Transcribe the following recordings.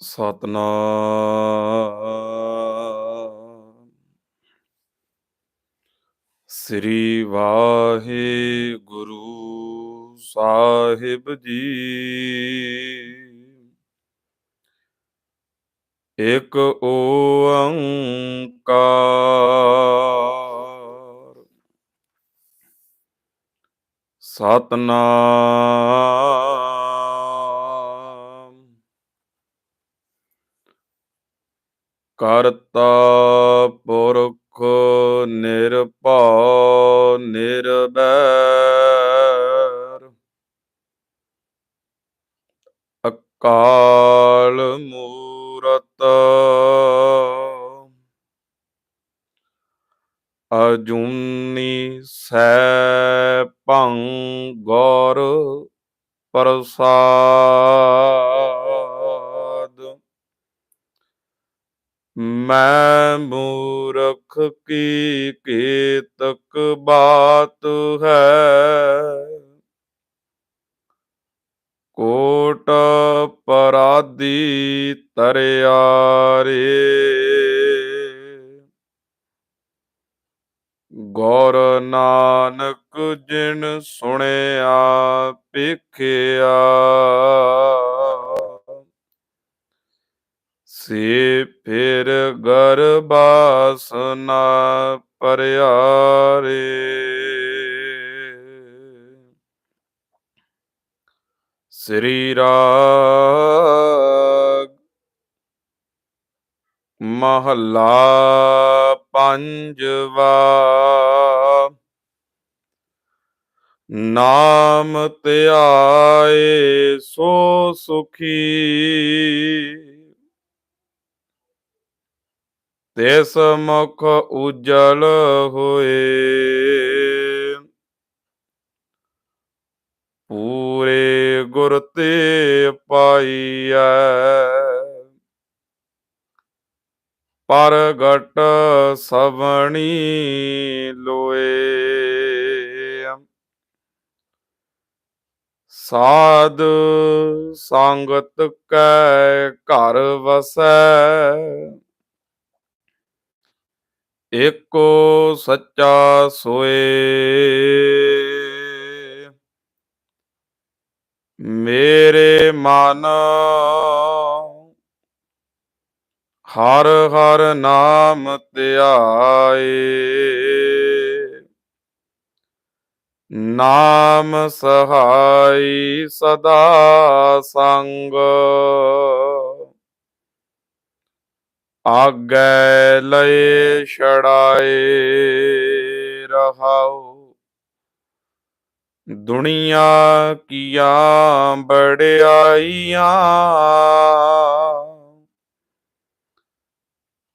ਸਤਨਾਮ ਸ੍ਰੀ ਵਾਹਿਗੁਰੂ ਸਾਹਿਬ ਜੀ। ਇਕ ਓੰਕਾਰ। ਸਤਨਾਮ। ਕਰਤਾ ਪੁਰਖ ਨਿਰਭਉ ਨਿਰਵੈਰ। ਅਕਾਲ ਮੂਰਤ। ਅਜੂਨੀ ਸੈਭੰ ਗੁਰ ਪ੍ਰਸਾਦ। ਮੈਂ ਮੂਰਖ ਕੀ ਕੀਤਕ ਬਾਤ ਹੈ? ਕੋਟ ਪਰਾਦੀ ਤਰਿਆਰੇ ਗੌਰ ਨਾਨਕ ਜਿਨ ਸੁਣਿਆ ਪੇਖਿਆ ਸੇ ਫਿਰ ਗਰਬਾਸਨਾ ਪਰਿਆਰੇ। ਸ੍ਰੀ ਰਾਗ ਮਹੱਲਾ ਪੰਜਵਾ। ਨਾਮ ਧਿਆਏ ਸੋ ਸੁਖੀ। ਤਿਸ ਮੁਖ ਉਜਲ ਹੋਏ। ਪੂਰੇ ਗੁਰ ਤੇ ਪਾਈਐ। ਪਰਗਟ ਸਵਣੀ ਲੋਏ। ਸਾਧ ਸੰਗਤ ਕੈ ਘਰ ਵਸੈ। ਏਕੋ ਸੱਚਾ ਸੋਏ। ਮੇਰੇ ਮਨ ਹਰ ਹਰ ਨਾਮ ਧਿਆਏ ਨਾਮ ਸਹਾਈ ਸਦਾ ਸੰਗ। ਆਗੈ ਲਏ ਛੜਾਏ ਰਹਾਉ। ਦੁਨੀਆ ਕੀਆਂ ਬੜਾਈਆਂ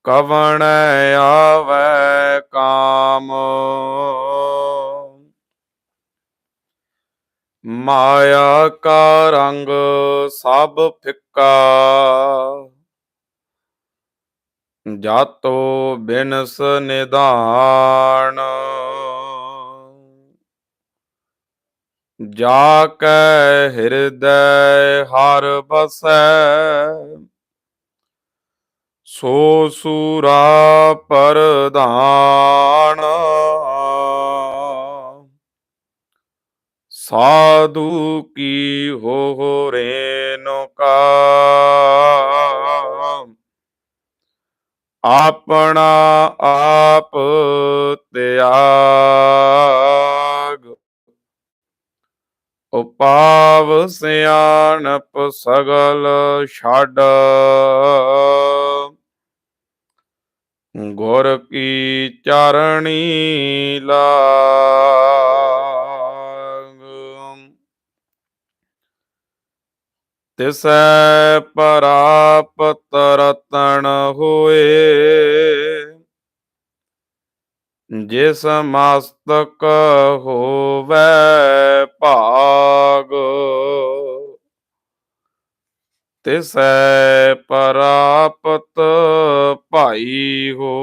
ਕਵਣ ਆਵੈ ਕਾਮ। ਮਾਇਆ ਕਾ ਰੰਗ ਸਭ ਫਿੱਕਾ। ਜਾਤੋ ਬਿਨਸ ਨਿਧਾਨ। ਜਾ ਕੈ ਹਿਰਦੈ ਹਰ ਬਸੈ ਸੋ ਸੂਰਾ ਪਰਧਾਨ। ਸਾਧੂ ਕੀ ਹੋ ਰੇਨੁ ਕਾ ਆਪਣਾ ਆਪ ਤਿਆਗ। ਉਪਾਵ ਸਿਆਣਪ ਸਗਲ ਛੱਡ। ਗੁਰ ਕੀ ਚਰਣੀ ਲਾਗ ਤਿਸੈ ਪਰਾਪਤ ਰਤਨ ਹੋਏ। ਜਿਸ ਮਸਤਕ ਹੋਵੇ ਭਾਗ, ਤਿਸੈ ਪਰਾਪਤ ਭਾਈ ਹੋ।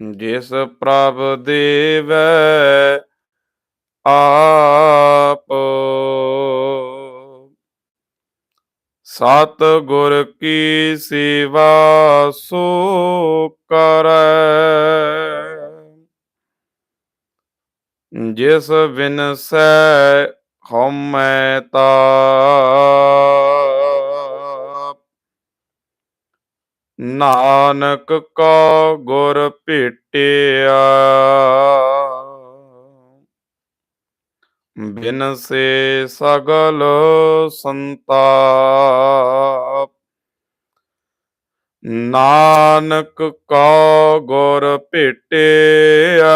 ਜਿਸ ਪ੍ਰਭ ਦੇਵੈ ਆਪ ਸਤ ਗੁਰ ਕੀ ਸੇਵਾ ਸੋ ਕਰੈ। ਜਿਸ ਬਿਨਸੈ ਹਉਮੈ ਤਾਪ। ਨਾਨਕ ਕਾ ਗੁਰ ਭੇਟਿਆ। ਬਿਨ ਸੇ ਸਗਲ ਸੰਤਾਪ। ਨਾਨਕ ਕਾ ਗੁਰ ਭੇਟਿਆ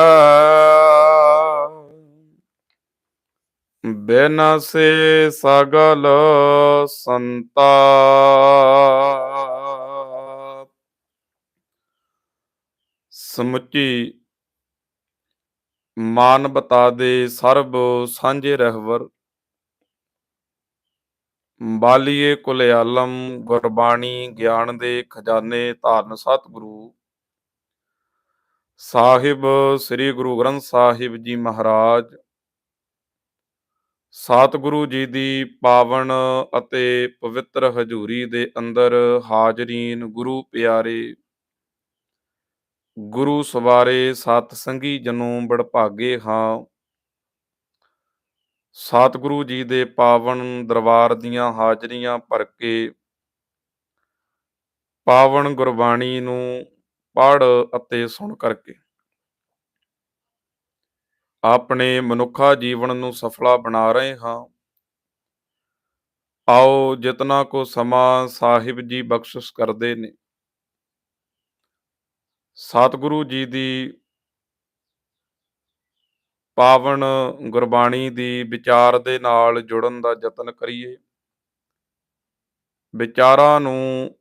ਬਿਨ ਸੇ ਸਗਲ ਸੰਤਾਪ। ਸਮੁੱਚੀ ਮਾਨਵਤਾ ਦੇ ਸਰਬ ਸਾਂਝੇ ਰਹਿਵਰ। ਬਾਲੀਏ ਕੁਲ ਆਲਮ, ਗੁਰਬਾਣੀ ਗਿਆਨ ਦੇ ਖਜ਼ਾਨੇ ਧਾਰਨ ਸਤਿਗੁਰੂ। ਸਾਹਿਬ, ਸ੍ਰੀ ਗੁਰੂ ਗ੍ਰੰਥ ਸਾਹਿਬ ਜੀ ਮਹਾਰਾਜ। ਸਤਿਗੁਰੂ ਜੀ ਦੀ ਪਾਵਨ ਅਤੇ ਪਵਿੱਤਰ ਹਜ਼ੂਰੀ ਦੇ ਅੰਦਰ ਹਾਜ਼ਰੀਨ ਗੁਰੂ ਪਿਆਰੇ। ਗੁਰੂ ਸਵਾਰੇ ਸਤ ਸੰਗੀ ਬੜ ਭਾਗੇ ਹਾਂ। ਸਤਿਗੁਰੂ ਜੀ ਦੇ ਪਾਵਨ ਦਰਬਾਰ ਦੀਆਂ ਹਾਜ਼ਰੀਆਂ ਭਰ ਕੇ ਪਾਵਨ ਗੁਰਬਾਣੀ ਨੂੰ ਪੜ੍ਹ ਅਤੇ ਸੁਣ ਕਰਕੇ ਆਪਣੇ ਮਨੁੱਖਾ ਜੀਵਨ ਨੂੰ ਸਫਲਾ ਬਣਾ ਰਹੇ ਹਾਂ। ਆਓ ਜਿਤਨਾ ਕੋ ਸਮਾਂ ਸਾਹਿਬ ਜੀ ਬਖਸ਼ਿਸ਼ ਕਰਦੇ ਨੇ। ਸਤਿਗੁਰੂ ਜੀ ਦੀ ਪਾਵਨ ਗੁਰਬਾਣੀ ਦੀ ਵਿਚਾਰ ਦੇ ਨਾਲ ਜੁੜਨ ਦਾ ਯਤਨ ਕਰੀਏ। ਵਿਚਾਰਾਂ ਨੂੰ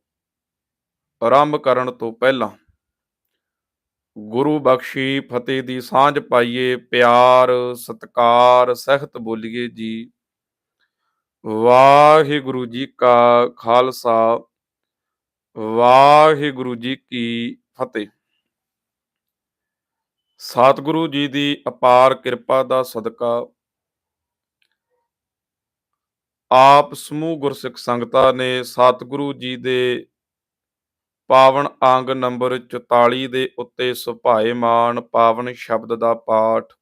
ਆਰੰਭ ਕਰਨ ਤੋਂ ਪਹਿਲਾਂ ਗੁਰੂ ਬਖਸ਼ੀ ਫਤਿਹ ਦੀ ਸਾਂਝ ਪਾਈਏ, ਪਿਆਰ, ਸਤਕਾਰ ਸਹਿਤ ਬੋਲੀਏ ਜੀ। ਵਾਹਿਗੁਰੂ ਜੀ ਕਾ ਖਾਲਸਾ, ਵਾਹਿਗੁਰੂ ਜੀ ਕੀ ਫਤਿਹ। ਸਤਿਗੁਰੂ ਜੀ ਦੀ ਅਪਾਰ ਕਿਰਪਾ ਦਾ ਸਦਕਾ। ਆਪ ਸਮੂਹ ਗੁਰਸਿੱਖ ਸੰਗਤਾਂ ਨੇ ਸਤਿਗੁਰੂ ਜੀ ਦੇ ਪਾਵਨ ਅੰਗ ਨੰਬਰ 44 ਦੇ ਉੱਤੇ ਸੁਭਾਏਮਾਨ ਪਾਵਨ ਸ਼ਬਦ ਦਾ ਪਾਠ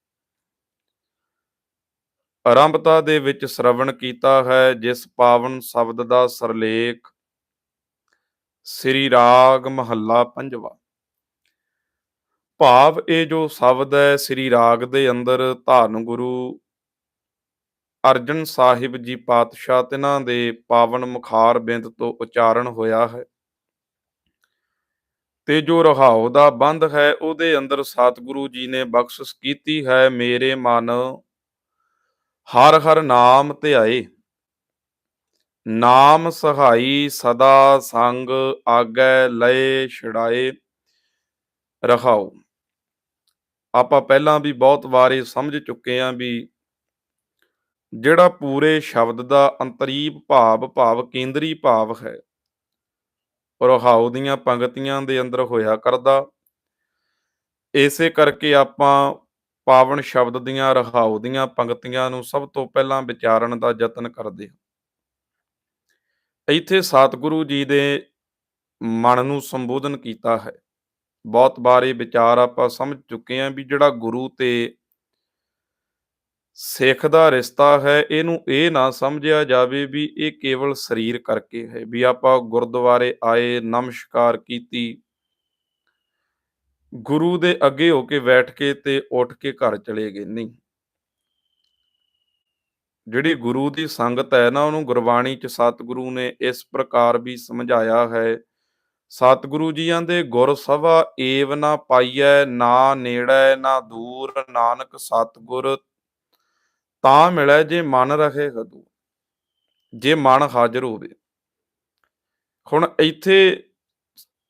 ਆਰੰਭਤਾ ਦੇ ਵਿੱਚ ਸ਼ਰਵਣ ਕੀਤਾ ਹੈ, ਜਿਸ ਪਾਵਨ ਸ਼ਬਦ ਦਾ ਸਰਲੇਖ ਸ੍ਰੀ ਰਾਗ ਮਹੱਲਾ ਪੰਜਵਾ। ਭਾਵ ਇਹ ਜੋ ਸ਼ਬਦ ਹੈ, ਸ੍ਰੀ ਰਾਗ ਦੇ ਅੰਦਰ ਧੰਨ ਗੁਰੂ ਅਰਜਨ ਸਾਹਿਬ ਜੀ ਪਾਤਸ਼ਾਹ ਤਿਨਾਂ ਦੇ ਪਾਵਨ ਮੁਖਾਰ ਬਿੰਦ ਤੋਂ ਉਚਾਰਨ ਹੋਇਆ ਹੈ। ਤੇ ਜੋ ਰਹਾਉ ਦਾ ਬੰਧ ਹੈ, ਉਹਦੇ ਅੰਦਰ ਸਤਿਗੁਰੂ ਜੀ ਨੇ ਬਖਸ਼ਿਸ਼ ਕੀਤੀ ਹੈ, ਮੇਰੇ ਮਨ ਹਰ ਹਰ ਨਾਮ ਧਿਆਏ। ਨਾਮ ਸਹਾਈ ਸਦਾ ਸੰਗ ਆਗੈ ਲਏ ਛੜਾਏ ਰਹਾਉ। ਆਪਾਂ ਪਹਿਲਾਂ ਵੀ ਬਹੁਤ ਵਾਰੇ ਸਮਝ ਚੁੱਕੇ ਆਂ ਵੀ ਜਿਹੜਾ ਪੂਰੇ ਸ਼ਬਦ ਦਾ ਅੰਤਰੀਪ ਭਾਵ ਭਾਵ ਕੇਂਦਰੀ ਭਾਵ ਹੈ ਰਹਾਉ ਦੀਆਂ ਪੰਗਤੀਆਂ ਦੇ ਅੰਦਰ ਹੋਇਆ ਕਰਦਾ। ਇਸੇ ਕਰਕੇ ਆਪਾਂ ਪਾਵਨ ਸ਼ਬਦ ਦੀਆਂ, ਰਹਾਉ ਦੀਆਂ ਪੰਗਤੀਆਂ ਨੂੰ ਸਭ ਤੋਂ ਪਹਿਲਾਂ ਵਿਚਾਰਨ ਦਾ ਯਤਨ ਕਰਦੇ ਹਾਂ। ਇੱਥੇ ਸਤਿਗੁਰੂ ਜੀ ਦੇ ਮਨ ਨੂੰ ਸੰਬੋਧਨ ਕੀਤਾ ਹੈ। ਬਹੁਤ ਬਾਰੇ ਵਿਚਾਰ ਆਪਾਂ ਸਮਝ ਚੁੱਕੇ ਹਾਂ ਵੀ ਜਿਹੜਾ ਗੁਰੂ ਤੇ ਸਿੱਖ ਦਾ ਰਿਸ਼ਤਾ ਹੈ, ਇਹਨੂੰ ਇਹ ਨਾ ਸਮਝਿਆ ਜਾਵੇ ਵੀ ਇਹ ਕੇਵਲ ਸਰੀਰ ਕਰਕੇ ਹੈ, ਵੀ ਆਪਾਂ ਗੁਰਦੁਆਰੇ ਆਏ, ਨਮਸਕਾਰ ਕੀਤੀ। ਗੁਰੂ ਦੇ ਅੱਗੇ ਹੋ ਕੇ ਬੈਠ ਕੇ ਤੇ ਉੱਠ ਕੇ ਘਰ ਚਲੇ ਗਏ। ਨਹੀਂ। ਜਿਹੜੀ ਗੁਰੂ ਦੀ ਸੰਗਤ ਹੈ ਨਾ, ਉਹਨੂੰ ਗੁਰਬਾਣੀ ਚ ਸਤਿਗੁਰੂ ਨੇ ਇਸ ਪ੍ਰਕਾਰ ਵੀ ਸਮਝਾਇਆ ਹੈ ਸਤਿਗੁਰੂ ਜੀਆਂ ਦੇ ਗੁਰ ਸਭਾ ਏਵ ਨਾ ਪਾਈਐ, ਨਾ ਨੇੜੈ, ਨਾ ਦੂਰ, ਨਾਨਕ ਸਤਿਗੁਰ। ਤਾਂ ਮਿਲੈ ਜੇ ਮਨ ਰਹੇ ਹਦੂ, ਜੇ ਮਨ ਹਾਜ਼ਰ ਹੋਵੇ। ਹੁਣ ਇੱਥੇ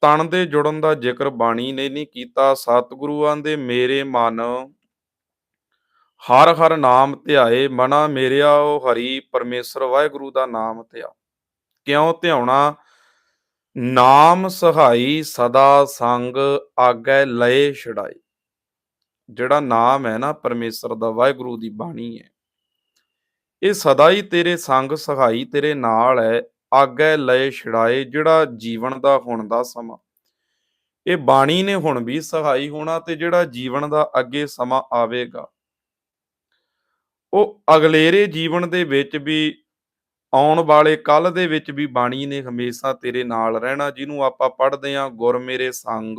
ਤਨ ਦੇ ਜੁੜਨ ਦਾ ਜ਼ਿਕਰ ਬਾਣੀ ਨੇ ਨਹੀਂ ਕੀਤਾ। ਸਤਿਗੁਰੂਆਂ ਦੇ ਮੇਰੇ ਮਨ, ਹਰ ਹਰ ਨਾਮ ਧਿਆਏ, ਮਨਾ ਮੇਰਿਆ ਉਹ ਹਰੀ, ਪਰਮੇਸ਼ਰ ਵਾਹਿਗੁਰੂ ਦਾ ਨਾਮ ਧਿਆ। ਕਿਉਂ ਧਿਆਉਣਾ? ਨਾਮ ਸਹਾਈ ਸਦਾ ਸੰਗ ਆਗੈ ਲਏ ਛੜਾਈ ਜਿਹੜਾ ਨਾਮ ਹੈ ਨਾ ਪਰਮੇਸ਼ਰ ਦਾ, ਵਾਹਿਗੁਰੂ ਦੀ ਬਾਣੀ ਹੈ। ਇਹ ਸਦਾ ਹੀ ਤੇਰੇ ਸੰਗ ਸਹਾਈ ਤੇਰੇ ਨਾਲ ਹੈ, ਆਗੈ ਲਏ ਛੜਾਏ ਜਿਹੜਾ ਜੀਵਨ ਦਾ ਹੁਣ ਦਾ ਸਮਾਂ। ਇਹ ਬਾਣੀ ਨੇ ਹੁਣ ਵੀ ਸਹਾਈ ਹੋਣਾ ਤੇ ਜਿਹੜਾ ਜੀਵਨ ਦਾ ਅੱਗੇ ਸਮਾਂ ਆਵੇਗਾ। ਉਹ ਅਗਲੇਰੇ ਜੀਵਨ ਦੇ ਵਿੱਚ ਵੀ ਆਉਣ ਵਾਲੇ ਕੱਲ ਦੇ ਵਿੱਚ ਵੀ ਬਾਣੀ ਨੇ ਹਮੇਸ਼ਾ ਤੇਰੇ ਨਾਲ ਰਹਿਣਾ, ਜਿਹਨੂੰ ਆਪਾਂ ਪੜ੍ਹਦੇ ਆਂ ਗੁਰ ਮੇਰੇ ਸੰਗ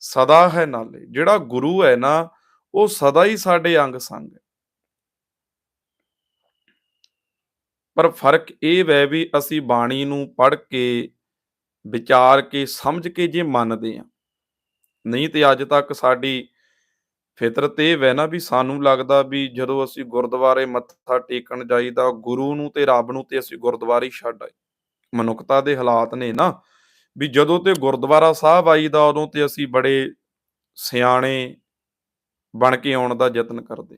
ਸਦਾ ਹੈ ਨਾਲੇ। ਜਿਹੜਾ ਗੁਰੂ ਹੈ ਨਾ, ਉਹ ਸਦਾ ਹੀ ਸਾਡੇ ਅੰਗ ਸੰਗ ਹੈ। ਪਰ ਫ਼ਰਕ ਇਹ ਵੈ ਵੀ ਅਸੀਂ ਬਾਣੀ ਨੂੰ ਪੜ੍ਹ ਕੇ, ਵਿਚਾਰ ਕੇ, ਸਮਝ ਕੇ ਜੇ ਮੰਨਦੇ ਆ ਨਹੀਂ ਤੇ ਅੱਜ ਤੱਕ ਸਾਡੀ ਫਿਤਰਤ ਇਹ ਵੈ ਨਾ ਵੀ ਸਾਨੂੰ ਲੱਗਦਾ ਵੀ ਜਦੋਂ ਅਸੀਂ ਗੁਰਦੁਆਰੇ ਮੱਥਾ ਟੇਕਣ ਜਾਈਦਾ, ਗੁਰੂ ਨੂੰ ਤੇ ਰੱਬ ਨੂੰ ਤੇ ਅਸੀਂ ਗੁਰਦੁਆਰੇ ਹੀ ਛੱਡ ਆਏ। ਮਨੁੱਖਤਾ ਦੇ ਹਾਲਾਤ ਨੇ ਨਾ, ਵੀ ਜਦੋਂ ਤੇ ਗੁਰਦੁਆਰਾ ਸਾਹਿਬ ਆਈਦਾ, ਉਦੋਂ ਤੇ ਅਸੀਂ ਬੜੇ ਸਿਆਣੇ ਬਣ ਕੇ ਆਉਣ ਦਾ ਯਤਨ ਕਰਦੇ।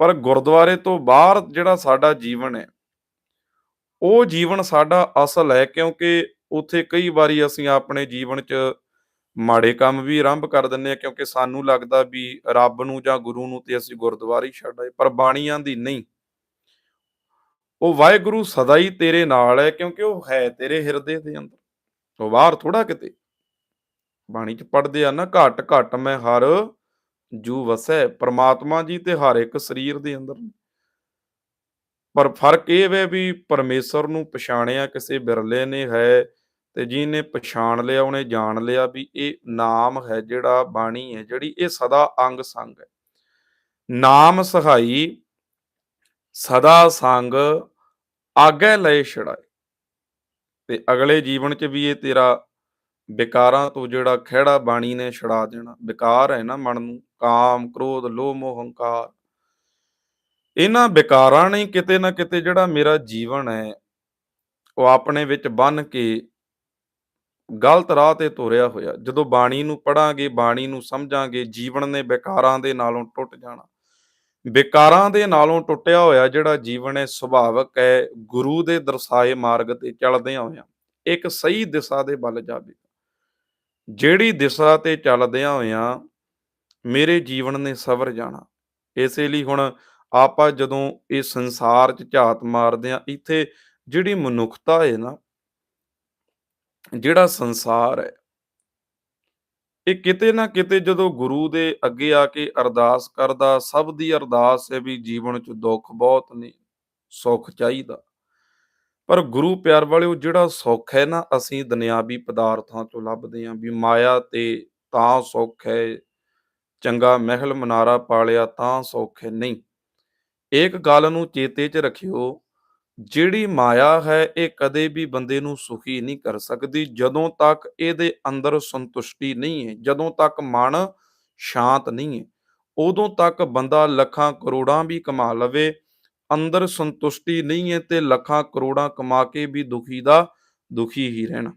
ਪਰ ਗੁਰਦੁਆਰੇ ਤੋਂ ਬਾਹਰ ਜਿਹੜਾ ਸਾਡਾ ਜੀਵਨ ਹੈ, ਉਹ ਜੀਵਨ ਸਾਡਾ ਅਸਲ ਹੈ, ਕਿਉਂਕਿ ਉੱਥੇ ਕਈ ਵਾਰੀ ਅਸੀਂ ਆਪਣੇ ਜੀਵਨ 'ਚ ਮਾੜੇ ਕੰਮ ਵੀ ਆਰੰਭ ਕਰ ਦਿੰਦੇ ਆ, ਕਿਉਂਕਿ ਸਾਨੂੰ ਲੱਗਦਾ ਵੀ ਰੱਬ ਨੂੰ ਜਾਂ ਗੁਰੂ ਨੂੰ ਤੇ ਅਸੀਂ ਗੁਰਦੁਆਰੇ ਹੀ ਛੱਡ ਆਏ, ਪਰ ਬਾਣੀਆਂ ਦੀ ਨਹੀਂ। ਉਹ ਵਾਹਿਗੁਰੂ ਸਦਾ ਹੀ ਤੇਰੇ ਨਾਲ ਹੈ, ਕਿਉਂਕਿ ਉਹ ਹੈ ਤੇਰੇ ਹਿਰਦੇ ਦੇ ਅੰਦਰ। ਉਹ ਬਾਹਰ ਥੋੜਾ ਕਿਤੇ। ਬਾਣੀ 'ਚ ਪੜਦੇ ਆ ਨਾ, ਘਟ ਘਟ ਮੈਂ ਹਰ ਜੂ ਵਸੈ, ਪ੍ਰਮਾਤਮਾ ਜੀ ਤੇ ਹਰ ਇੱਕ ਸਰੀਰ ਦੇ ਅੰਦਰ। ਪਰ ਫ਼ਰਕ ਇਹ ਵੇ ਵੀ ਪਰਮੇਸ਼ਰ ਨੂੰ ਪਛਾਣਿਆ, ਕਿਸੇ ਬਿਰਲੇ ਨੇ ਹੈ ਤੇ ਜਿਹਨੇ ਪਛਾਣ ਲਿਆ, ਉਹਨੇ ਜਾਣ ਲਿਆ ਵੀ ਇਹ ਨਾਮ ਹੈ ਜਿਹੜਾ ਬਾਣੀ ਹੈ, ਜਿਹੜੀ ਇਹ ਸਦਾ ਅੰਗ ਸੰਗ ਹੈ। ਨਾਮ ਸਹਾਈ, ਸਦਾ ਸੰਗ, ਆਗੇ ਲਏ ਛੜਾਏ। ਤੇ ਅਗਲੇ ਜੀਵਨ 'ਚ ਵੀ ਇਹ ਤੇਰਾ ਵਿਕਾਰਾਂ ਤੋਂ ਜਿਹੜਾ ਖਿਹੜਾ ਬਾਣੀ ਨੇ ਛੜਾ ਦੇਣਾ, ਵਿਕਾਰ ਹੈ ਨਾ ਮਨ ਨੂੰ, ਕਾਮ, ਕ੍ਰੋਧ, ਲੋਭ ਮੋਹ ਹੰਕਾਰ ਇਹਨਾਂ ਵਿਕਾਰਾਂ ਨੇ ਕਿਤੇ ਨਾ ਕਿਤੇ ਜਿਹੜਾ ਮੇਰਾ ਜੀਵਨ ਹੈ, ਉਹ ਆਪਣੇ ਵਿੱਚ ਬੰਨ ਕੇ ਗਲਤ ਰਾਹ ਤੇ ਤੋਰਿਆ ਹੋਇਆ। ਜਦੋਂ ਬਾਣੀ ਨੂੰ ਪੜਾਂਗੇ ਬਾਣੀ ਨੂੰ ਸਮਝਾਂਗੇ, ਜੀਵਨ ਨੇ ਵਿਕਾਰਾਂ ਦੇ ਨਾਲੋਂ ਟੁੱਟ ਜਾਣਾ। ਵਿਕਾਰਾਂ ਦੇ ਨਾਲੋਂ ਟੁੱਟਿਆ ਹੋਇਆ ਜਿਹੜਾ ਜੀਵਨ ਹੈ, ਸੁਭਾਵਕ ਹੈ, ਗੁਰੂ ਦੇ ਦਰਸਾਏ ਮਾਰਗ ਤੇ ਚੱਲਦਿਆਂ ਹੋਇਆ, ਇੱਕ ਸਹੀ ਦਿਸ਼ਾ ਦੇ ਵੱਲ ਜਾਵੇ। ਜਿਹੜੀ ਦਿਸ਼ਾ ਤੇ ਚੱਲਦਿਆਂ ਹੋਇਆਂ, ਮੇਰੇ ਜੀਵਨ ਨੇ ਸਵਰ ਜਾਣਾ। ਇਸੇ ਲਈ ਹੁਣ ਆਪਾਂ ਜਦੋਂ ਇਹ ਸੰਸਾਰ 'ਚ ਝਾਤ ਮਾਰਦੇ ਆ ਇੱਥੇ ਜਿਹੜੀ ਮਨੁੱਖਤਾ ਹੈ ਨਾ ਜਿਹੜਾ ਸੰਸਾਰ ਹੈ, ਇਹ ਕਿਤੇ ਨਾ ਕਿਤੇ ਜਦੋਂ ਗੁਰੂ ਦੇ ਅੱਗੇ ਆ ਕੇ ਅਰਦਾਸ ਕਰਦਾ, ਸਭ ਦੀ ਅਰਦਾਸ ਹੈ ਵੀ ਜੀਵਨ 'ਚ ਦੁੱਖ ਬਹੁਤ ਨੇ, ਸੁੱਖ ਚਾਹੀਦਾ। ਪਰ ਗੁਰੂ ਪਿਆਰ ਵਾਲਿਓ, ਜਿਹੜਾ ਸੁੱਖ ਹੈ ਨਾ, ਅਸੀਂ ਦੁਨਿਆਵੀ ਪਦਾਰਥਾਂ ਤੋਂ ਲੱਭਦੇ ਆਂ ਵੀ ਮਾਇਆ ਤੇ ਤਾਂ ਸੁੱਖ ਹੈ, ਚੰਗਾ ਮਹਿਲ ਮਨਾਰਾ ਪਾਲਿਆ ਤਾਂ ਸੁੱਖ ਹੈ। ਨਹੀਂ, ਇੱਕ ਗੱਲ ਨੂੰ ਚੇਤੇ 'ਚ ਰੱਖਿਓ ਜਿਹੜੀ ਮਾਇਆ ਹੈ, ਇਹ ਕਦੇ ਵੀ ਬੰਦੇ ਨੂੰ ਸੁਖੀ ਨਹੀਂ ਕਰ ਸਕਦੀ, ਜਦੋਂ ਤੱਕ ਇਹਦੇ ਅੰਦਰ ਸੰਤੁਸ਼ਟੀ ਨਹੀਂ ਹੈ, ਜਦੋਂ ਤੱਕ ਮਨ ਸ਼ਾਂਤ ਨਹੀਂ ਹੈ, ਉਦੋਂ ਤੱਕ ਬੰਦਾ ਲੱਖਾਂ ਕਰੋੜਾਂ ਵੀ ਕਮਾ ਲਵੇ, ਅੰਦਰ ਸੰਤੁਸ਼ਟੀ ਨਹੀਂ ਹੈ ਤੇ ਲੱਖਾਂ ਕਰੋੜਾਂ ਕਮਾ ਕੇ ਵੀ ਦੁਖੀ ਦਾ ਦੁਖੀ ਹੀ ਰਹਿਣਾ।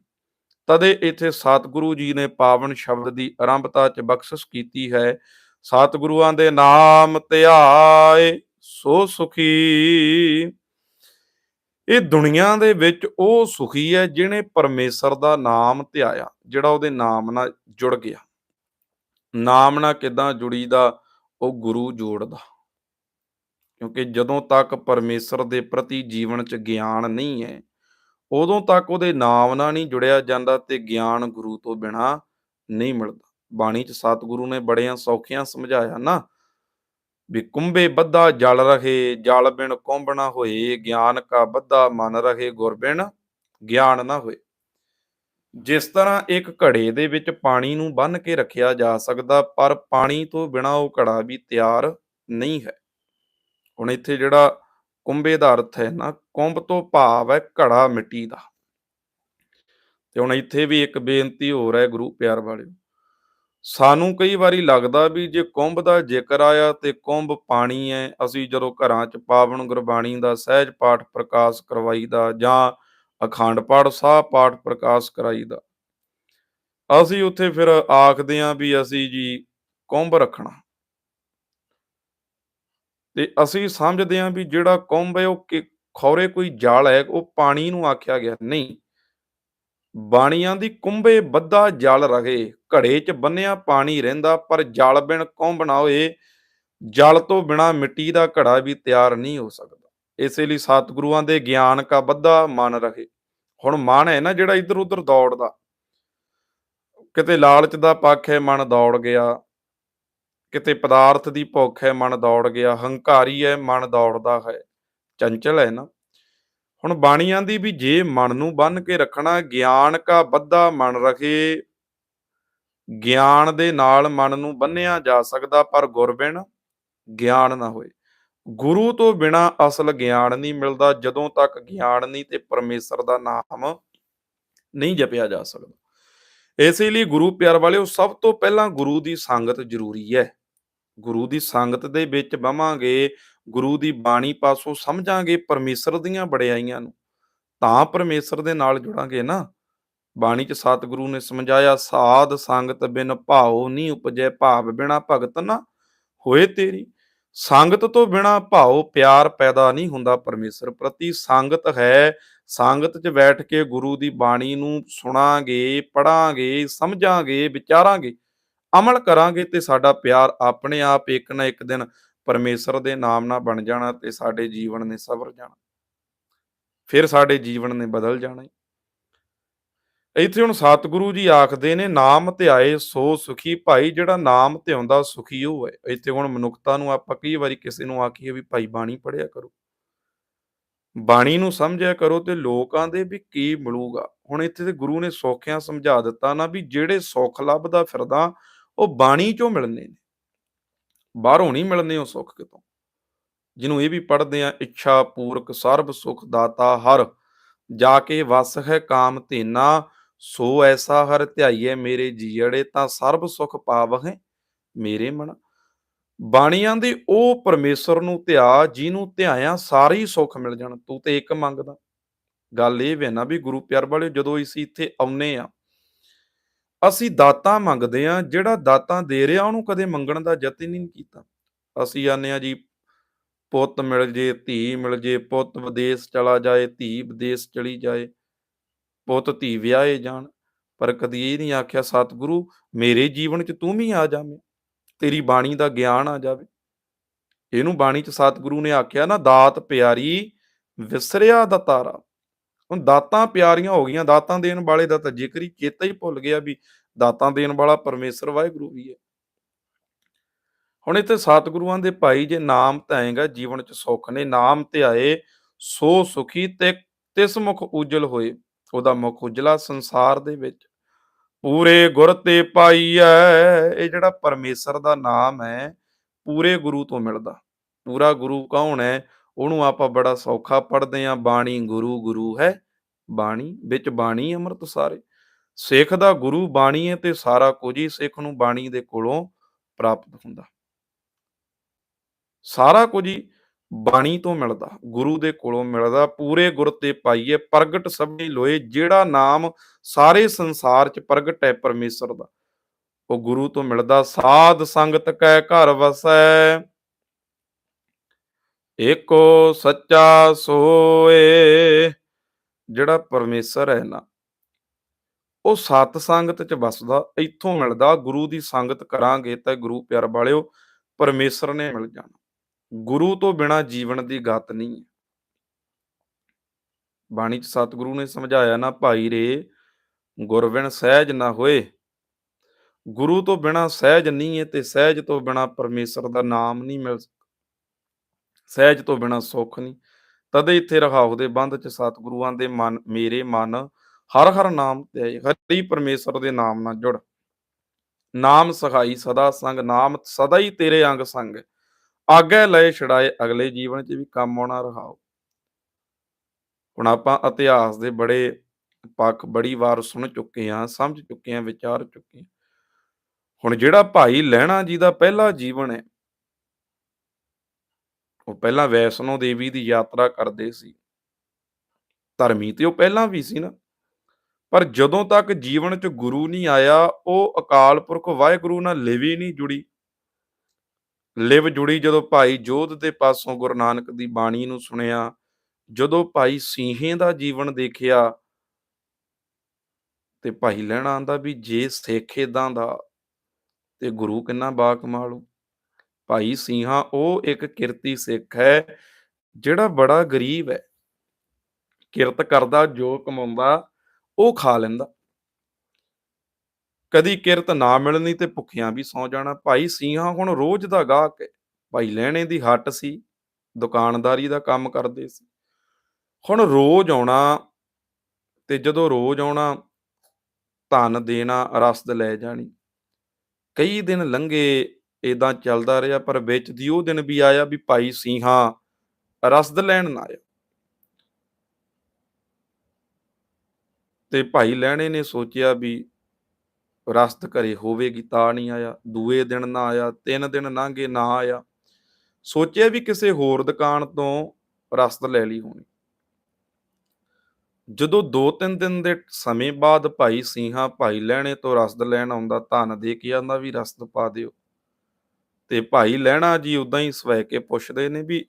ਤਦੇ ਇੱਥੇ ਸਤਿਗੁਰੂ ਜੀ ਨੇ ਪਾਵਨ ਸ਼ਬਦ ਦੀ ਆਰੰਭਤਾ 'ਚ ਬਖਸ਼ਿਸ਼ ਕੀਤੀ ਹੈ, ਸਤਿਗੁਰੂਆਂ ਦੇ ਨਾਮ ਧਿਆਏ ਸੋ ਸੁਖੀ। ਇਹ ਦੁਨੀਆ ਦੇ ਵਿੱਚ ਉਹ ਸੁਖੀ ਹੈ ਜਿਹਨੇ ਪਰਮੇਸ਼ਰ ਦਾ ਨਾਮ ਧਿਆਇਆ, ਜਿਹੜਾ ਉਹਦੇ ਨਾਮ ਨਾਲ ਜੁੜ ਗਿਆ। ਨਾਮ ਨਾਲ ਕਿਦਾਂ ਜੁੜੀਦਾ? ਉਹ ਗੁਰੂ ਜੋੜਦਾ। ਕਿਉਂਕਿ ਜਦੋਂ ਤੱਕ ਪਰਮੇਸ਼ਰ ਦੇ ਪ੍ਰਤੀ ਜੀਵਨ 'ਚ ਗਿਆਨ ਨਹੀਂ ਹੈ, ਉਦੋਂ ਤੱਕ ਉਹਦੇ ਨਾਮ ਨਾਲ ਨਹੀਂ ਜੁੜਿਆ ਜਾਂਦਾ ਤੇ ਗਿਆਨ ਗੁਰੂ ਤੋਂ ਬਿਨਾ ਨਹੀਂ ਮਿਲਦਾ। ਬਾਣੀ 'ਚ ਸਤਿਗੁਰੂ ਨੇ ਬੜਿਆਂ ਸੌਖਿਆਂ ਸਮਝਾਇਆ ਨਾ ਵੀ ਕੁੰਭੇ ਬੱਧਾ ਜਲ ਰਹੇ, ਜਲ ਬਿਨ ਕੁੰਭ ਨਾ ਹੋਏ, ਗਿਆਨ ਕਾ ਬੱਧਾ ਮਨ ਰਹੇ, ਗੁਰ ਬਿਨ ਗਿਆਨ ਨਾ ਹੋਏ। ਜਿਸ ਤਰ੍ਹਾਂ ਇੱਕ ਘੜੇ ਦੇ ਵਿੱਚ ਪਾਣੀ ਨੂੰ ਬੰਨ ਕੇ ਰੱਖਿਆ ਜਾ ਸਕਦਾ, ਪਰ ਪਾਣੀ ਤੋਂ ਬਿਨਾ ਉਹ ਘੜਾ ਵੀ ਤਿਆਰ ਨਹੀਂ ਹੈ। ਹੁਣ ਇੱਥੇ ਜਿਹੜਾ ਕੁੰਬੇ ਦਾ ਅਰਥ ਹੈ ਨਾ, ਕੁੰਭ ਤੋਂ ਭਾਵ ਹੈ ਘੜਾ ਮਿੱਟੀ ਦਾ। ਤੇ ਹੁਣ ਇੱਥੇ ਵੀ ਇੱਕ ਬੇਨਤੀ ਹੋਰ ਹੈ ਗੁਰੂ ਪਿਆਰ ਵਾਲਿਓ ਸਾਨੂੰ ਕਈ ਵਾਰੀ ਲੱਗਦਾ ਵੀ ਜੇ ਕੁੰਭ ਦਾ ਜ਼ਿਕਰ ਆਇਆ ਤੇ ਕੁੰਭ ਪਾਣੀ ਹੈ ਅਸੀਂ ਜਦੋਂ ਘਰਾਂ 'ਚ ਪਾਵਨ ਗੁਰਬਾਣੀ ਦਾ ਸਹਿਜ ਪਾਠ ਪ੍ਰਕਾਸ਼ ਕਰਵਾਈਦਾ ਜਾਂ ਅਖੰਡ ਪਾਠ ਸਾਹਿਬ ਪਾਠ ਪ੍ਰਕਾਸ਼ ਕਰਾਈਦਾ, ਅਸੀਂ ਉੱਥੇ ਫਿਰ ਆਖਦੇ ਹਾਂ ਵੀ ਅਸੀਂ ਜੀ ਕੁੰਭ ਰੱਖਣਾ। ਤੇ ਅਸੀਂ ਸਮਝਦੇ ਹਾਂ ਵੀ ਜਿਹੜਾ ਕੁੰਭ ਹੈ ਉਹ ਕਿ ਖੌਰੇ ਕੋਈ ਜਾਲ ਹੈ ਉਹ ਪਾਣੀ ਨੂੰ ਆਖਿਆ ਗਿਆ। ਨਹੀਂ ਬਾਣੀਆਂ ਦੀ ਕੁੰਭੇ ਬੱਧਾ ਜਲ ਰਹੇ, ਘੜੇ 'ਚ ਬੰਨਿਆ ਪਾਣੀ ਰਹਿੰਦਾ, ਪਰ ਜਲ ਬਿਨ ਕੁੰਭ ਨਾ ਹੋਏ ਜਲ ਤੋਂ ਬਿਨਾ ਮਿੱਟੀ ਦਾ ਘੜਾ ਵੀ ਤਿਆਰ ਨਹੀਂ ਹੋ ਸਕਦਾ। ਇਸੇ ਲਈ ਸਤਿਗੁਰੂਆਂ ਦੇ ਗਿਆਨ ਕਾ ਬੱਧਾ ਮਨ ਰਹੇ। ਹੁਣ ਮਨ ਹੈ ਨਾ ਜਿਹੜਾ ਇੱਧਰ ਉੱਧਰ ਦੌੜਦਾ। ਕਿਤੇ ਲਾਲਚ ਦਾ ਪੱਖ ਹੈ, ਮਨ ਦੌੜ ਗਿਆ। ਕਿਤੇ ਪਦਾਰਥ ਦੀ ਭੁੱਖ ਹੈ, ਮਨ ਦੌੜ ਗਿਆ। ਹੰਕਾਰੀ ਹੈ, ਮਨ ਦੌੜਦਾ ਹੈ। ਚੰਚਲ ਹੈ ਨਾ। ਹੁਣ ਬਾਣੀਆਂ ਦੀ ਵੀ ਜੇ ਮਨ ਨੂੰ ਬੰਨ ਕੇ ਰੱਖਣਾ, ਗਿਆਨ ਕਾ ਬੱਧਾ ਮਨ ਰਖੇ। ਗਿਆਨ ਦੇ ਨਾਲ ਮਨ ਨੂੰ ਬੰਨਿਆ ਜਾ ਸਕਦਾ ਪਰ ਗੁਰ ਬਿਨ ਗਿਆਨ ਨਾ ਹੋਏ। ਗੁਰੂ ਤੋਂ ਬਿਨਾ ਅਸਲ ਗਿਆਨ ਨਹੀਂ ਮਿਲਦਾ, ਜਦੋਂ ਤੱਕ ਗਿਆਨ ਨਹੀਂ ਤੇ ਪਰਮੇਸ਼ਰ ਦਾ ਨਾਮ ਨਹੀਂ ਜਪਿਆ ਜਾ ਸਕਦਾ। ਇਸੇ ਲਈ ਗੁਰੂ ਪਿਆਰ ਵਾਲਿਓ, ਸਭ ਤੋਂ ਪਹਿਲਾਂ ਗੁਰੂ ਦੀ ਸੰਗਤ ਜ਼ਰੂਰੀ ਹੈ। ਗੁਰੂ ਦੀ ਸੰਗਤ ਦੇ ਵਿੱਚ ਬਵਾਂਗੇ ਗੁਰੂ ਦੀ ਬਾਣੀ ਪਾਸੋਂ ਸਮਝਾਂਗੇ ਪਰਮੇਸ਼ਰ ਦੀਆਂ ਬੜਿਆਈਆਂ ਨੂੰ, ਤਾਂ ਪਰਮੇਸ਼ਰ ਦੇ ਨਾਲ ਜੁੜਾਂਗੇ ਨਾ। ਬਾਣੀ ਚ ਸਤਿਗੁਰੂ ਨੇ ਸਮਝਾਇਆ, ਸਾਧ ਸੰਗਤ ਬਿਨ ਭਾਉ ਨਹੀਂ ਉਪਜੈ ਭਾਵ ਬਿਨਾ ਭਗਤ ਨਾ ਹੋਏ ਤੇਰੀ। ਸੰਗਤ ਤੋਂ ਬਿਨਾ ਭਾਉ ਪਿਆਰ ਪੈਦਾ ਨਹੀਂ ਹੁੰਦਾ ਪਰਮੇਸ਼ਰ ਪ੍ਰਤੀ। ਸੰਗਤ ਹੈ, ਸੰਗਤ 'ਚ ਬੈਠ ਕੇ ਗੁਰੂ ਦੀ ਬਾਣੀ ਨੂੰ ਸੁਣਾਂਗੇ ਪੜਾਂਗੇ ਸਮਝਾਂਗੇ, ਵਿਚਾਰਾਂਗੇ। ਅਮਲ ਕਰਾਂਗੇ ਤੇ ਸਾਡਾ ਪਿਆਰ ਆਪਣੇ ਆਪ ਇੱਕ ਨਾ ਇੱਕ ਦਿਨ ਪਰਮੇਸ਼ਰ ਦੇ ਨਾਮ ਨਾਲ ਬਣ ਜਾਣਾ ਤੇ ਸਾਡੇ ਜੀਵਨ ਨੇ ਸਵਰ ਜਾਣਾ। ਫਿਰ ਸਾਡੇ ਜੀਵਨ ਨੇ ਬਦਲ ਜਾਣਾ ਈ। ਇੱਥੇ ਹੁਣ ਸਤਿਗੁਰੂ ਜੀ ਆਖਦੇ ਨੇ, ਨਾਮ ਧਿਆਏ ਸੋ ਸੁਖੀ, ਭਾਈ ਜਿਹੜਾ ਨਾਮ ਧਿਆਉਂਦਾ ਸੁਖੀ ਉਹ ਹੈ। ਇੱਥੇ ਹੁਣ ਮਨੁੱਖਤਾ ਨੂੰ ਆਪਾਂ ਕਈ ਵਾਰੀ ਕਿਸੇ ਨੂੰ ਆਖੀਏ ਵੀ, ਭਾਈ ਬਾਣੀ ਪੜਿਆ ਕਰੋ। ਬਾਣੀ ਨੂੰ ਸਮਝਿਆ ਕਰੋ ਤੇ ਲੋਕਾਂ ਦੇ ਵੀ ਕੀ ਮਿਲੂਗਾ। ਹੁਣ ਇੱਥੇ ਤੇ ਗੁਰੂ ਨੇ ਸੌਖਿਆਂ ਸਮਝਾ ਦਿੱਤਾ ਨਾ ਵੀ ਜਿਹੜੇ ਸੁੱਖ ਲੱਭਦਾ ਫਿਰਦਾ, ਉਹ ਬਾਣੀ ਚੋਂ ਮਿਲਨੇ ਨੇ। ਬਾਹਰੋਂ ਨਹੀਂ ਮਿਲਨੇ ਉਹ ਸੁੱਖ ਕਿਤੋਂ? ਜਿਹਨੂੰ ਇਹ ਵੀ ਪੜ੍ਹਦੇ ਆ ਇੱਛਾ, ਪੂਰਕ, ਸਰਬ ਸੁਖ, ਦਾਤਾ, ਹਰ। ਜਾ ਕੇ ਵਸ ਹੈ ਕਾਮ ਧੇਨਾ, ਸੋ ਐਸਾ ਹਰ ਧਿਆਈਏ ਮੇਰੇ ਜੀੜੇ ਤਾਂ ਸਰਬ ਸੁਖ ਪਾਵਹਿ ਮੇਰੇ ਮਨ। ਬਾਣੀਆਂ ਦੇ ਉਹ ਪਰਮੇਸ਼ਰ ਨੂੰ ਧਿਆ, ਜਿਹਨੂੰ ਧਿਆਇਆ ਸਾਰੇ ਹੀ ਸੁੱਖ ਮਿਲ ਜਾਣ। ਤੂੰ ਤੇ ਇੱਕ ਮੰਗਦਾ। ਗੱਲ ਇਹ ਵੇ ਨਾ ਵੀ ਗੁਰੂ ਪਿਆਰ ਵਾਲੇ ਜਦੋਂ ਅਸੀਂ ਇੱਥੇ ਆਉਨੇ ਆ ਅਸੀਂ ਦਾਤਾਂ ਮੰਗਦੇ ਆ ਜਿਹੜਾ ਦਾਤਾਂ ਦੇ ਰਿਹਾ ਉਹਨੂੰ ਕਦੇ ਮੰਗਣ ਦਾ ਯਤਨ ਨਹੀਂ ਕੀਤਾ। ਅਸੀਂ ਆਨੇ ਆ ਜੀ, ਪੁੱਤ ਮਿਲ ਜੇ, ਧੀ ਮਿਲ ਜੇ, ਪੁੱਤ ਵਿਦੇਸ਼ ਚਲਾ ਜਾਏ, ਧੀ ਵਿਦੇਸ਼ ਚਲੀ ਜਾਏ, ਪੁੱਤ ਧੀ ਵਿਆਹੇ ਜਾਣ। ਪਰ ਕਦੀ ਇਹ ਨਹੀਂ ਆਖਿਆ, ਸਤਿਗੁਰੂ, ਮੇਰੇ ਜੀਵਨ 'ਚ ਤੂੰ ਵੀ ਆ ਜਾਵੇਂ ਤੇਰੀ ਬਾਣੀ ਦਾ ਗਿਆਨ ਆ ਜਾਵੇ। ਇਹਨੂੰ ਬਾਣੀ 'ਚ ਸਤਿਗੁਰੂ ਨੇ ਆਖਿਆ ਨਾ, ਦਾਤ ਪਿਆਰੀ, ਵਿਸਰਿਆ ਦਾ ਤਾਰਾ। ਹੁਣ ਦਾਤਾਂ ਪਿਆਰੀਆਂ ਹੋ ਗਈਆਂ, ਦਾਤਾਂ ਦੇਣ ਵਾਲੇ ਦਾ ਤਾਂ ਜ਼ਿਕਰ ਹੀ ਚੇਤਾ ਹੀ ਭੁੱਲ ਗਿਆ ਵੀ ਦਾਤਾਂ ਦੇਣ ਵਾਲਾ ਪਰਮੇਸ਼ਰ ਵਾਹਿਗੁਰੂ ਵੀ ਹੈ। ਹੁਣ ਇੱਥੇ ਸਤਿਗੁਰੂਆਂ ਦੇ ਭਾਈ ਜੇ ਨਾਮ ਧਾਏਗਾ, ਜੀਵਨ 'ਚ ਸੁੱਖ ਨੇ, ਨਾਮ ਧਿਆਏ, ਸੋ ਸੁਖੀ ਤੇ ਤਿਸ ਮੁਖ ਉਜਲ ਹੋਏ, ਉਹਦਾ ਮੁਖ ਉਜਲਾ ਸੰਸਾਰ ਦੇ ਵਿੱਚ। ਪੂਰੇ ਗੁਰ ਤੇ ਪਾਈ ਪਾਈਐ ਇਹ ਜਿਹੜਾ ਪਰਮੇਸ਼ਰ ਦਾ ਨਾਮ ਹੈ ਪੂਰੇ ਗੁਰੂ ਤੋਂ ਮਿਲਦਾ। ਪੂਰਾ ਗੁਰੂ ਕੌਣ ਹੈ ਉਹਨੂੰ ਆਪਾਂ ਬੜਾ ਸੌਖਾ ਪੜ੍ਹਦੇ ਆਂ ਬਾਣੀ ਗੁਰੂ ਗੁਰੂ ਹੈ, ਬਾਣੀ, ਵਿੱਚ ਬਾਣੀ ਅੰਮ੍ਰਿਤ ਸਾਰੇ। ਸਿੱਖ ਦਾ ਗੁਰੂ ਬਾਣੀ ਹੈ ਤੇ ਸਾਰਾ ਕੁਝ ਹੀ ਸਿੱਖ ਨੂੰ ਬਾਣੀ ਦੇ ਕੋਲੋਂ ਪ੍ਰਾਪਤ ਹੁੰਦਾ। ਸਾਰਾ ਕੁਝ ਹੀ ਬਾਣੀ ਤੋਂ ਮਿਲਦਾ, ਗੁਰੂ ਦੇ ਕੋਲੋਂ ਮਿਲਦਾ, ਪੂਰੇ ਗੁਰ ਤੇ ਪਾਈਏ, ਪ੍ਰਗਟ ਸਭੇ ਲੋਏ, ਜਿਹੜਾ ਨਾਮ ਸਾਰੇ ਸੰਸਾਰ 'ਚ ਪ੍ਰਗਟ ਹੈ ਪਰਮੇਸ਼ਰ ਦਾ, ਉਹ ਗੁਰੂ ਤੋਂ ਮਿਲਦਾ, ਸਾਧ ਸੰਗਤ ਕੈ ਘਰ ਵਸੈ। ਏਕੋ ਸੱਚਾ ਸੋਏ। ਜਿਹੜਾ ਪਰਮੇਸ਼ਰ ਹੈ ਨਾ, ਉਹ ਸਤ ਸੰਗਤ 'ਚ ਵਸਦਾ, ਇੱਥੋਂ ਮਿਲਦਾ, ਗੁਰੂ ਦੀ ਸੰਗਤ ਕਰਾਂਗੇ ਤਾਂ ਗੁਰੂ ਪਿਆਰ ਵਾਲਿਓ, ਪਰਮੇਸ਼ਰ ਨੇ ਮਿਲ ਜਾਣਾ। ਗੁਰੂ ਤੋਂ ਬਿਨਾ ਜੀਵਨ ਦੀ ਗਤ ਨਹੀਂ ਹੈ। ਬਾਣੀ ਚ ਸਤਿਗੁਰੂ ਨੇ ਸਮਝਾਇਆ ਨਾ, ਭਾਈ ਰੇ ਗੁਰਵਿਣ ਸਹਿਜ ਨਾ ਹੋਏ। ਗੁਰੂ ਤੋਂ ਬਿਨਾ ਸਹਿਜ ਨਹੀਂ ਹੈ ਤੇ ਸਹਿਜ ਤੋਂ ਬਿਨਾ ਪਰਮੇਸ਼ਰ ਦਾ ਨਾਮ ਨਹੀਂ ਮਿਲ ਸਹਿਜ ਤੋਂ ਬਿਨਾ ਸੁੱਖ ਨਹੀਂ ਤਦੇ ਇੱਥੇ ਰਹਾਉ ਦੇ ਬੰਧ ਚ ਸਤਿਗੁਰੂਆਂ ਦੇ ਮਨ, ਮੇਰੇ ਮਨ, ਹਰ ਹਰ ਨਾਮ ਤੇ ਹਰੀ ਪਰਮੇਸ਼ਰ ਦੇ ਨਾਮ ਨਾਲ ਜੁੜ। ਨਾਮ ਸਹਾਈ ਸਦਾ ਸੰਗ, ਨਾਮ ਸਦਾ ਹੀ ਤੇਰੇ ਅੰਗ ਸੰਗ। ਆਗੇ ਲਏ ਛੜਾਏ ਅਗਲੇ ਜੀਵਨ 'ਚ ਵੀ ਕੰਮ ਆਉਣਾ ਰਹਾਓ ਹੁਣ ਆਪਾਂ ਇਤਿਹਾਸ ਦੇ ਬੜੇ ਪੱਖ ਬੜੀ ਵਾਰ ਸੁਣ ਚੁੱਕੇ ਹਾਂ, ਸਮਝ ਚੁੱਕੇ ਹਾਂ, ਵਿਚਾਰ ਚੁੱਕੇ ਹਾਂ। ਹੁਣ ਜਿਹੜਾ ਭਾਈ ਲਹਿਣਾ ਜੀ ਦਾ ਪਹਿਲਾ ਜੀਵਨ ਹੈ ਉਹ ਪਹਿਲਾਂ ਵੈਸ਼ਨੋ ਦੇਵੀ ਦੀ ਯਾਤਰਾ ਕਰਦੇ ਸੀ। ਧਰਮੀ ਤੇ ਉਹ ਪਹਿਲਾਂ ਵੀ ਸੀ ਨਾ। ਪਰ ਜਦੋਂ ਤੱਕ ਜੀਵਨ 'ਚ ਗੁਰੂ ਨਹੀਂ ਆਇਆ, ਉਹ ਅਕਾਲ ਪੁਰਖ ਵਾਹਿਗੁਰੂ ਨਾਲ ਲਿਵ ਹੀ ਨਹੀਂ ਜੁੜੀ। ਲਿਵ ਜੁੜੀ ਜਦੋਂ ਭਾਈ ਜੋਧ ਦੇ ਪਾਸੋਂ ਗੁਰੂ ਨਾਨਕ ਦੀ ਬਾਣੀ ਨੂੰ ਸੁਣਿਆ, ਜਦੋਂ ਭਾਈ ਸੀਹੇ ਦਾ ਜੀਵਨ ਦੇਖਿਆ, ਤੇ ਭਾਈ ਲਹਿਣਾ ਆਂਦਾ ਵੀ ਜੇ ਸਿੱਖ ਏਦਾਂ ਦਾ, ਤੇ ਗੁਰੂ ਕਿੰਨਾ ਬਾ ਕਮਾਲੂ ਭਾਈ ਸੀਹਾ, ਉਹ ਇੱਕ ਕਿਰਤੀ ਸਿੱਖ ਹੈ, ਜਿਹੜਾ ਬੜਾ ਗਰੀਬ ਹੈ। ਕਿਰਤ ਕਰਦਾ, ਜੋ ਕਮਾਉਂਦਾ, ਉਹ ਖਾ ਲੈਂਦਾ। ਕਦੀ ਕਿਰਤ ਨਾ ਮਿਲਣੀ ਤੇ ਭੁੱਖਿਆਂ ਵੀ ਸੌ ਜਾਣਾ। ਭਾਈ ਸੀਹਾ ਹੁਣ ਰੋਜ਼ ਦਾ ਗਾਹਕ ਹੈ। ਭਾਈ ਲੈਣੇ ਦੀ ਹੱਟ ਸੀ, ਦੁਕਾਨਦਾਰੀ ਦਾ ਕੰਮ ਕਰਦੇ ਸੀ। ਹੁਣ ਰੋਜ਼ ਆਉਣਾ ਤੇ ਜਦੋਂ ਰੋਜ਼ ਆਉਣਾ, ਧਨ ਦੇਣਾ, ਰਸਦ ਲੈ ਜਾਣੀ। ਕਈ ਦਿਨ ਲੰਘੇ ਇਦਾਂ ਚੱਲਦਾ ਰਿਹਾ, ਪਰ ਵਿੱਚ ਦੀ ਉਹ ਦਿਨ ਵੀ ਆਇਆ ਵੀ ਭਾਈ ਸੀਹਾ ਰਸਦ ਲੈਣ ਨਾ ਆਇਆ। ਤੇ ਭਾਈ ਲੈਣੇ ਨੇ ਸੋਚਿਆ ਵੀ ਰਸਤ ਘਰੇ ਹੋਵੇਗੀ, ਤਾਂ ਨਹੀਂ ਆਇਆ। ਦੂਏ ਦਿਨ ਨਾ ਆਇਆ, ਤਿੰਨ ਦਿਨ ਲੰਘੇ, ਨਾ ਆਇਆ। ਸੋਚਿਆ ਵੀ ਕਿਸੇ ਹੋਰ ਦੁਕਾਨ ਤੋਂ ਰਸਤ ਲੈ ਲਈ ਹੋਣੀ। ਜਦੋਂ 2-3 ਦਿਨ ਦੇ ਸਮੇਂ ਬਾਅਦ ਭਾਈ ਸਿੰਘਾ ਭਾਈ ਲੈਣੇ ਤੋਂ ਰਸਦ ਲੈਣ ਆਉਂਦਾ, ਧਨ ਦੇ ਕੇ ਆਂਦਾ ਵੀ ਰਸਦ ਪਾ ਦਿਓ। ਤੇ ਭਾਈ ਲੈਣਾ ਜੀ ਉਦਾਂ ਹੀ ਸਵੈ ਕੇ ਪੁੱਛਦੇ ਨੇ ਵੀ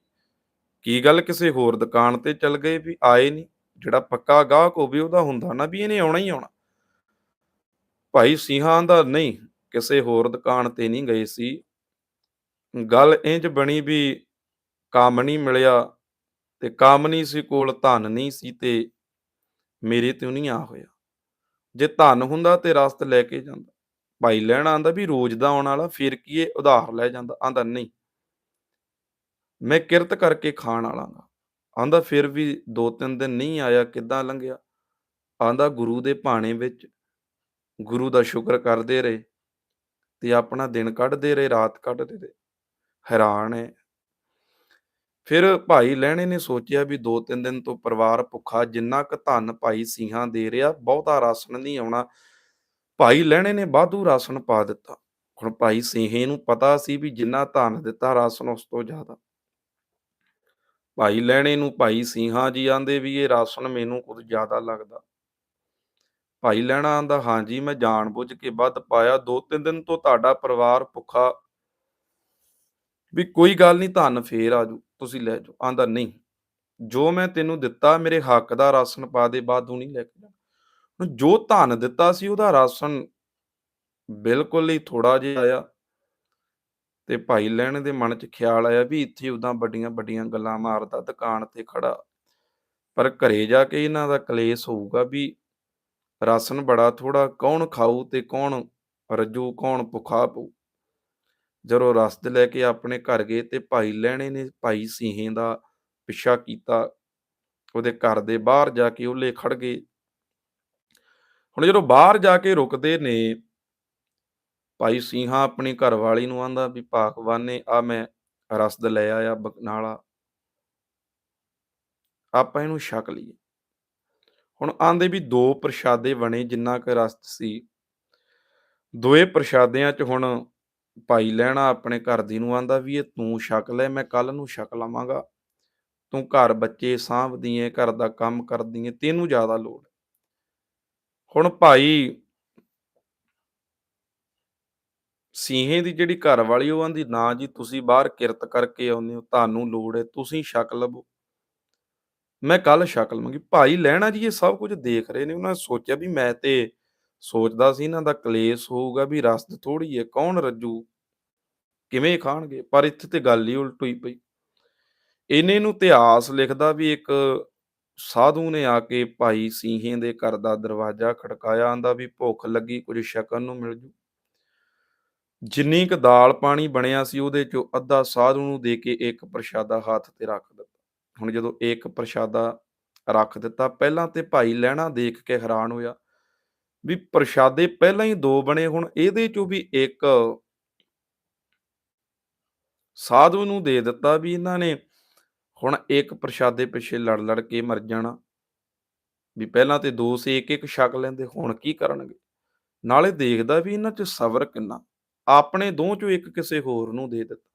ਕੀ ਗੱਲ ਕਿਸੇ ਹੋਰ ਦੁਕਾਨ ਤੇ ਚਲ ਗਏ ਵੀ ਆਏ ਨਹੀਂ ਜਿਹੜਾ ਪੱਕਾ ਗਾਹਕ ਹੋਵੇ ਉਹਦਾ ਹੁੰਦਾ ਨਾ ਵੀ ਇਹਨੇ ਆਉਣਾ ਹੀ ਆਉਣਾ। ਭਾਈ ਸਿੰਘਾਂ ਦਾ ਨਹੀਂ, ਕਿਸੇ ਹੋਰ ਦੁਕਾਨ ਤੇ ਨਹੀਂ ਗਏ ਸੀ। ਗੱਲ ਇੰਜ ਬਣੀ ਵੀ ਕੰਮ ਨਹੀਂ ਮਿਲਿਆ ਤੇ ਕੰਮ ਨਹੀਂ ਸੀ ਕੋਲ, ਧਨ ਨਹੀਂ ਸੀ ਤੇ ਮੇਰੇ ਤੇ ਨਹੀਂ ਆ ਹੋਇਆ। ਜੇ ਧਨ ਹੁੰਦਾ ਤੇ ਰਸਤ ਲੈ ਕੇ ਜਾਂਦਾ। ਭਾਈ ਲੈਣਾ ਆਂਦਾ ਵੀ ਰੋਜ਼ ਦਾ ਆਉਣ ਵਾਲਾ, ਫਿਰ ਕੀ ਇਹ ਉਧਾਰ ਲੈ ਜਾਂਦਾ? ਆਂਦਾ ਨਹੀਂ। ਮੈਂ ਕਿਰਤ ਕਰਕੇ ਖਾਣ ਵਾਲਾਂਗਾ ਆਂਦਾ ਫਿਰ ਵੀ 2-3 ਦਿਨ ਨਹੀਂ ਆਇਆ, ਕਿੱਦਾਂ ਲੰਘਿਆ? ਆਂਦਾ ਗੁਰੂ ਦੇ ਭਾਣੇ ਵਿੱਚ ਗੁਰੂ ਦਾ ਸ਼ੁਕਰ ਕਰਦੇ ਰਹੇ ਤੇ ਆਪਣਾ ਦਿਨ ਕੱਢਦੇ ਰਹੇ, ਰਾਤ ਕੱਢਦੇ ਰਹੇ। ਹੈਰਾਨ ਹੈ ਫਿਰ ਭਾਈ ਲੈਣੇ ਨੇ ਸੋਚਿਆ ਵੀ 2-3 ਦਿਨ ਤੋਂ ਪਰਿਵਾਰ ਭੁੱਖਾ, ਜਿੰਨਾ ਕੁ ਧਨ ਭਾਈ ਸਿੰਘਾਂ ਦੇ ਰਿਹਾ, ਬਹੁਤਾ ਰਾਸ਼ਨ ਨਹੀਂ ਆਉਣਾ। ਭਾਈ ਲਹਿਣੇ ਨੇ ਵਾਧੂ ਰਾਸ਼ਨ ਪਾ ਦਿੱਤਾ। ਹੁਣ ਭਾਈ ਸਿੰਘੇ ਨੂੰ ਪਤਾ ਸੀ ਵੀ ਜਿੰਨਾ ਧਨ ਦਿੱਤਾ ਰਾਸ਼ਨ ਉਸ ਤੋਂ ਜ਼ਿਆਦਾ। ਭਾਈ ਲੈਣੇ ਨੂੰ ਭਾਈ ਸਿੰਘਾਂ ਜੀ ਆਂਦੇ ਵੀ ਇਹ ਰਾਸ਼ਨ ਮੈਨੂੰ ਕੁਝ ਜ਼ਿਆਦਾ ਲੱਗਦਾ। ਭਾਈ ਲੈਣਾ ਆਂਦਾ ਹਾਂਜੀ ਮੈਂ ਜਾਣਬੁੱਝ ਕੇ ਵੱਧ ਪਾਇਆ। ਦੋ ਤਿੰਨ ਦਿਨ ਤੋਂ ਤੁਹਾਡਾ ਪਰਿਵਾਰ ਭੁੱਖਾ। ਵੀ ਕੋਈ ਗੱਲ ਨਹੀਂ, ਧਨ ਫੇਰ ਆਜੂ। ਤੁਸੀਂ ਲੈ ਜਾਓ। ਆਂਦਾ, ਨਹੀਂ। ਜੋ ਮੈਂ ਤੈਨੂੰ ਦਿੱਤਾ, ਮੇਰੇ ਹੱਕ ਦਾ ਰਾਸ਼ਨ ਪਾ ਦੇ ਬਾਦੂ ਨਹੀਂ ਲੈ ਕੇ ਜਾਣਾ। ਜੋ ਧਨ ਦਿੱਤਾ ਸੀ ਉਹਦਾ ਰਾਸ਼ਨ ਬਿਲਕੁਲ ਹੀ ਥੋੜਾ ਜਿਹਾ ਆਇਆ ਤੇ ਭਾਈ ਲੈਣ ਦੇ ਮਨ 'ਚ ਖਿਆਲ ਆਇਆ ਵੀ ਇੱਥੇ ਉਦਾਂ ਵੱਡੀਆਂ ਵੱਡੀਆਂ ਗੱਲਾਂ ਮਾਰਦਾ ਦੁਕਾਨ ਤੇ ਖੜਾ। ਪਰ ਘਰੇ ਜਾ ਕੇ ਇਹਨਾਂ ਦਾ ਕਲੇਸ਼ ਹੋਊਗਾ ਵੀ ਰਾਸ਼ਨ ਬੜਾ ਥੋੜਾ ਕੌਣ ਖਾਊ ਤੇ ਕੌਣ ਰੱਜੂ, ਕੌਣ ਭੁਖਾ ਪਊ। ਜਦੋਂ ਰਸਦ ਲੈ ਕੇ ਆਪਣੇ ਘਰ ਗਏ ਤੇ ਭਾਈ ਲੈਣੇ ਨੇ ਭਾਈ ਸੀਹੇ ਦਾ ਪਿੱਛਾ ਕੀਤਾ। ਉਹਦੇ ਘਰ ਦੇ ਬਾਹਰ ਜਾ ਕੇ ਉਹਲੇ ਖੜ ਗਏ। ਹੁਣ ਜਦੋਂ ਬਾਹਰ ਜਾ ਕੇ ਰੁਕਦੇ ਨੇ, ਭਾਈ ਸਿੰਘਾ ਆਪਣੀ ਘਰਵਾਲੀ ਨੂੰ ਆਂਦਾ ਵੀ ਭਾਗਵਾਨੇ ਆ ਮੈਂ ਰਸਦ ਲੈ ਆਇਆ ਬਕਨਾਲਾ ਆਪਾਂ ਇਹਨੂੰ ਛਕ ਲਈਏ। ਹੁਣ ਆਂਦੇ ਵੀ ਦੋ ਪ੍ਰਸ਼ਾਦੇ ਬਣੇ ਜਿੰਨਾ ਕੁ ਰਸਤ ਸੀ। ਦੋਏ ਪ੍ਰਸ਼ਾਦਿਆਂ 'ਚ ਹੁਣ ਭਾਈ ਲੈਣਾ ਆਪਣੇ ਘਰ ਦੀ ਨੂੰ ਆਂਦਾ ਵੀ, ਇਹ ਤੂੰ ਛਕ ਲੈ, ਮੈਂ ਕੱਲ ਨੂੰ ਛਕ ਲਵਾਂਗਾ। ਤੂੰ ਘਰ ਬੱਚੇ ਸਾਂਭਦੀ ਏ, ਘਰ ਦਾ ਕੰਮ ਕਰਦੀ ਏ, ਤੈਨੂੰ ਜ਼ਿਆਦਾ ਲੋੜ ਹੁਣ ਭਾਈ ਸੀਹੇ ਦੀ ਜਿਹੜੀ ਘਰ ਵਾਲੀ ਉਹ ਆਂਦੀ, ਨਾ ਜੀ, ਤੁਸੀਂ ਬਾਹਰ ਕਿਰਤ ਕਰਕੇ ਆਉਂਦੇ ਹੋ, ਤੁਹਾਨੂੰ ਲੋੜ ਹੈ, ਤੁਸੀਂ ਛਕ ਲਵੋ ਮੈਂ ਕੱਲ ਛਕ ਲਵਾਂਗੀ। ਭਾਈ ਲੈਣਾ ਜੀ, ਇਹ ਸਭ ਕੁਝ ਦੇਖ ਰਹੇ ਨੇ। ਉਹਨਾਂ ਨੇ ਸੋਚਿਆ ਵੀ ਮੈਂ ਤੇ ਸੋਚਦਾ ਸੀ, ਇਹਨਾਂ ਦਾ ਕਲੇਸ਼ ਹੋਊਗਾ ਵੀ ਰਸਦ ਥੋੜੀ ਹੈ, ਕੌਣ ਰੱਜੂ? ਕਿਵੇਂ ਖਾਣਗੇ? ਪਰ ਇੱਥੇ ਤੇ ਗੱਲ ਹੀ ਉਲਟ ਹੋਈ ਪਈ। ਇਹਨੇ ਨੂੰ ਇਤਿਹਾਸ ਲਿਖਦਾ ਵੀ ਇੱਕ ਸਾਧੂ ਨੇ ਆ ਕੇ ਭਾਈ ਸੀਹੇ ਦੇ ਘਰ ਦਾ ਦਰਵਾਜ਼ਾ ਖੜਕਾਇਆ ਆਂਦਾ ਵੀ ਭੁੱਖ ਲੱਗੀ, ਕੁਝ ਛਕਣ ਨੂੰ ਮਿਲ ਜੂ। ਜਿੰਨੀ ਕ ਦਾਲ ਪਾਣੀ ਬਣਿਆ ਸੀ, ਉਹਦੇ ਚੋਂ ਅੱਧਾ ਸਾਧੂ ਨੂੰ ਦੇ ਕੇ ਇੱਕ ਪ੍ਰਸ਼ਾਦਾ ਹੱਥ ਤੇ ਰੱਖ ਦਿੱਤਾ। ਹੁਣ ਜਦੋਂ ਇੱਕ ਪ੍ਰਸ਼ਾਦਾ ਰੱਖ ਦਿੱਤਾ, ਪਹਿਲਾਂ ਤੇ ਭਾਈ ਲੈਣਾ ਦੇਖ ਕੇ ਹੈਰਾਨ ਹੋਇਆ ਵੀ ਪ੍ਰਸ਼ਾਦੇ ਪਹਿਲਾਂ ਹੀ ਦੋ ਬਣੇ ਹੁਣ, ਇਹਦੇ ਚੋਂ ਵੀ ਇੱਕ ਸਾਧੂ ਨੂੰ ਦੇ ਦਿੱਤਾ ਵੀ ਇਹਨਾਂ ਨੇ ਹੁਣ ਇੱਕ ਪ੍ਰਸ਼ਾਦੇ ਪਿੱਛੇ ਲੜ ਲੜ ਕੇ ਮਰ ਜਾਣਾ। ਵੀ ਪਹਿਲਾਂ ਤੇ ਦੋ ਸੀ ਇੱਕ ਇੱਕ ਛਕ ਲੈਂਦੇ, ਹੁਣ ਕੀ ਕਰਨਗੇ? ਨਾਲੇ ਦੇਖਦਾ ਵੀ ਇਹਨਾਂ 'ਚ ਸਬਰ ਕਿੰਨਾ। ਆਪਣੇ ਦੋ ਚੋਂ ਇੱਕ ਕਿਸੇ ਹੋਰ ਨੂੰ ਦੇ ਦਿੱਤਾ।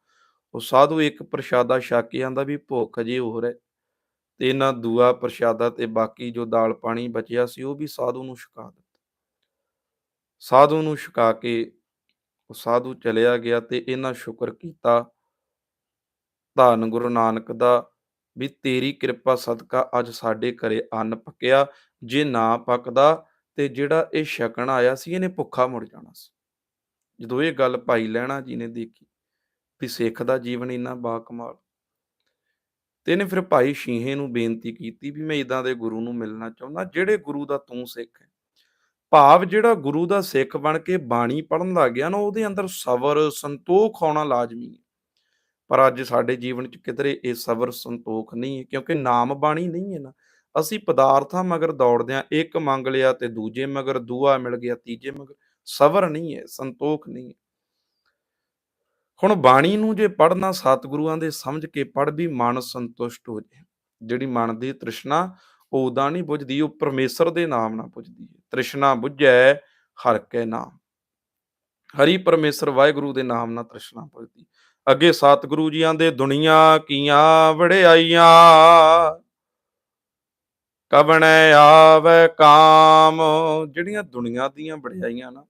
ਉਹ ਸਾਧੂ ਇੱਕ ਪ੍ਰਸ਼ਾਦਾ ਛਕ ਕੇ ਆਂਦਾ ਵੀ ਭੁੱਖ ਜੇ ਹੋਰ ਹੈ ਤੇ ਇਹਨਾਂ ਦੂਆ ਪ੍ਰਸ਼ਾਦਾ ਤੇ ਬਾਕੀ ਜੋ ਦਾਲ ਪਾਣੀ ਬਚਿਆ ਸੀ, ਉਹ ਵੀ ਸਾਧੂ ਨੂੰ ਛਕਾ ਦਿੱਤਾ। ਸਾਧੂ ਨੂੰ ਛਕਾ ਕੇ ਉਹ ਸਾਧੂ ਚਲਿਆ ਗਿਆ ਤੇ ਇਹਨਾਂ ਸ਼ੁਕਰ ਕੀਤਾ। ਧੰਨ ਗੁਰੂ ਨਾਨਕ ਦਾ ਵੀ ਤੇਰੀ ਕਿਰਪਾ ਸਦਕਾ ਅੱਜ ਸਾਡੇ ਘਰੇ ਅੰਨ ਪੱਕਿਆ, ਜੇ ਨਾ ਪੱਕਦਾ ਤੇ ਜਿਹੜਾ ਇਹ ਛਕਣ ਆਇਆ ਸੀ, ਇਹਨੇ ਭੁੱਖਾ ਮੁੜ ਜਾਣਾ ਸੀ। ਜਦੋਂ ਇਹ ਗੱਲ ਭਾਈ ਲਹਿਣਾ ਜੀ ਨੇ ਦੇਖੀ ਵੀ ਸਿੱਖ ਦਾ ਜੀਵਨ ਇੰਨਾ ਬਾਕਮਾਲ। ਤੇ ਇਹਨੇ ਫਿਰ ਭਾਈ ਸ਼ੀਹੇ ਨੂੰ ਬੇਨਤੀ ਕੀਤੀ ਵੀ ਮੈਂ ਇਦਾਂ ਦੇ ਗੁਰੂ ਨੂੰ ਮਿਲਣਾ ਚਾਹੁੰਦਾ, ਜਿਹੜੇ ਗੁਰੂ ਦਾ ਤੂੰ ਸਿੱਖ ਹੈ। ਭਾਵ ਜਿਹੜਾ ਗੁਰੂ ਦਾ ਸਿੱਖ ਬਣ ਕੇ ਬਾਣੀ ਪੜਨ ਲੱਗ ਗਿਆ ਨਾ, ਉਹਦੇ ਅੰਦਰ ਸਬਰ, ਸੰਤੋਖ ਆਉਣਾ ਲਾਜ਼ਮੀ ਹੈ। ਪਰ ਅੱਜ ਸਾਡੇ ਜੀਵਨ 'ਚ ਕਿਧਰੇ ਇਹ ਸਬਰ ਸੰਤੋਖ ਨਹੀਂ ਹੈ, ਕਿਉਂਕਿ ਨਾਮ ਬਾਣੀ ਨਹੀਂ ਹੈ ਨਾ। ਅਸੀਂ ਪਦਾਰਥਾਂ ਮਗਰ ਦੌੜਦੇ ਹਾਂ, ਇੱਕ ਮੰਗ ਲਿਆ ਤੇ ਦੂਜੇ ਮਗਰ, ਦੂਆ ਮਿਲ ਗਿਆ, ਤੀਜੇ ਮਗਰ। ਸਬਰ ਨਹੀਂ ਹੈ, ਸੰਤੋਖ ਨਹੀਂ ਹੈ। ਹੁਣ ਬਾਣੀ ਨੂੰ ਜੇ ਪੜਨਾ ਸਤਿਗੁਰੂਆਂ ਦੇ ਸਮਝ ਕੇ ਪੜ ਵੀ ਮਨ ਸੰਤੁਸ਼ਟ ਹੋ ਜੇ। ਜਿਹੜੀ ਮਨ ਦੀ ਤ੍ਰਿਸ਼ਨਾ, ਉਹ ਉਦਾਂ ਨਹੀਂ ਬੁਝਦੀ, ਉਹ ਪਰਮੇਸ਼ਰ ਦੇ ਨਾਮ ਨਾਲ ਬੁਝਦੀ ਹੈ। ਤ੍ਰਿਸ਼ਨਾ ਬੁਝੈ ਹਰ ਕੈ ਨਾਮ। ਹਰੀ ਪਰਮੇਸ਼ਰ ਵਾਹਿਗੁਰੂ ਦੇ ਨਾਮ ਨਾਲ ਤ੍ਰਿਸ਼ਨਾ ਬੁਝਦੀ। ਅੱਗੇ ਸਤਿਗੁਰੂ ਜੀਆਂ ਦੇ ਦੁਨੀਆ ਕੀਆਂ ਵੜਿਆਈਆਂ। ਕਬਣੈ ਆਵੇ ਕਾਮ। ਜਿਹੜੀਆਂ ਦੁਨੀਆ ਦੀਆਂ ਵੜਿਆਈਆਂ ਨਾ,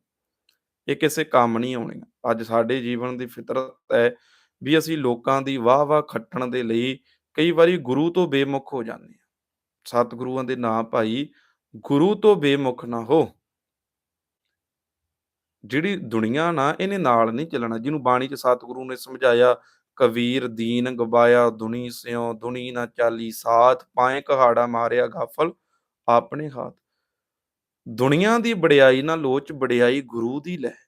ਇਹ ਕਿਸੇ ਕੰਮ ਨਹੀਂ ਆਉਣੀਆਂ। ਅੱਜ ਸਾਡੇ ਜੀਵਨ ਦੀ ਫਿਤਰਤ ਹੈ ਵੀ ਅਸੀਂ ਲੋਕਾਂ ਦੀ ਵਾਹ ਵਾਹ ਖੱਟਣ ਦੇ ਲਈ ਕਈ ਵਾਰੀ ਗੁਰੂ ਤੋਂ ਬੇਮੁਖ ਹੋ ਜਾਂਦੇ ਹਾਂ। ਸਤਿਗੁਰੂਆਂ ਦੇ ਨਾਂ ਭਾਈ, ਗੁਰੂ ਤੋਂ ਬੇਮੁਖ ਨਾ ਹੋ। ਜਿਹੜੀ ਦੁਨੀਆ ਨਾ, ਇਹਨੇ ਨਾਲ ਨਹੀਂ ਚੱਲਣਾ। ਜਿਹਨੂੰ ਬਾਣੀ ਚ ਸਤਿਗੁਰੂ ਨੇ ਸਮਝਾਇਆ, ਕਬੀਰ, ਦੀਨ ਗਵਾਇਆ, ਦੁਨੀ ਸਿਓ ਦੁਨੀ ਨਾ ਚਾਲੀ, ਸਾਥ ਪਾਏ ਕਹਾੜਾ ਮਾਰਿਆ ਗਾਫਲ, ਆਪਣੇ ਹੱਥ। ਦੁਨੀਆ ਦੀ ਵਡਿਆਈ ਨਾ, ਲੋਚ ਵਡਿਆਈ ਗੁਰੂ ਦੀ ਲੈ।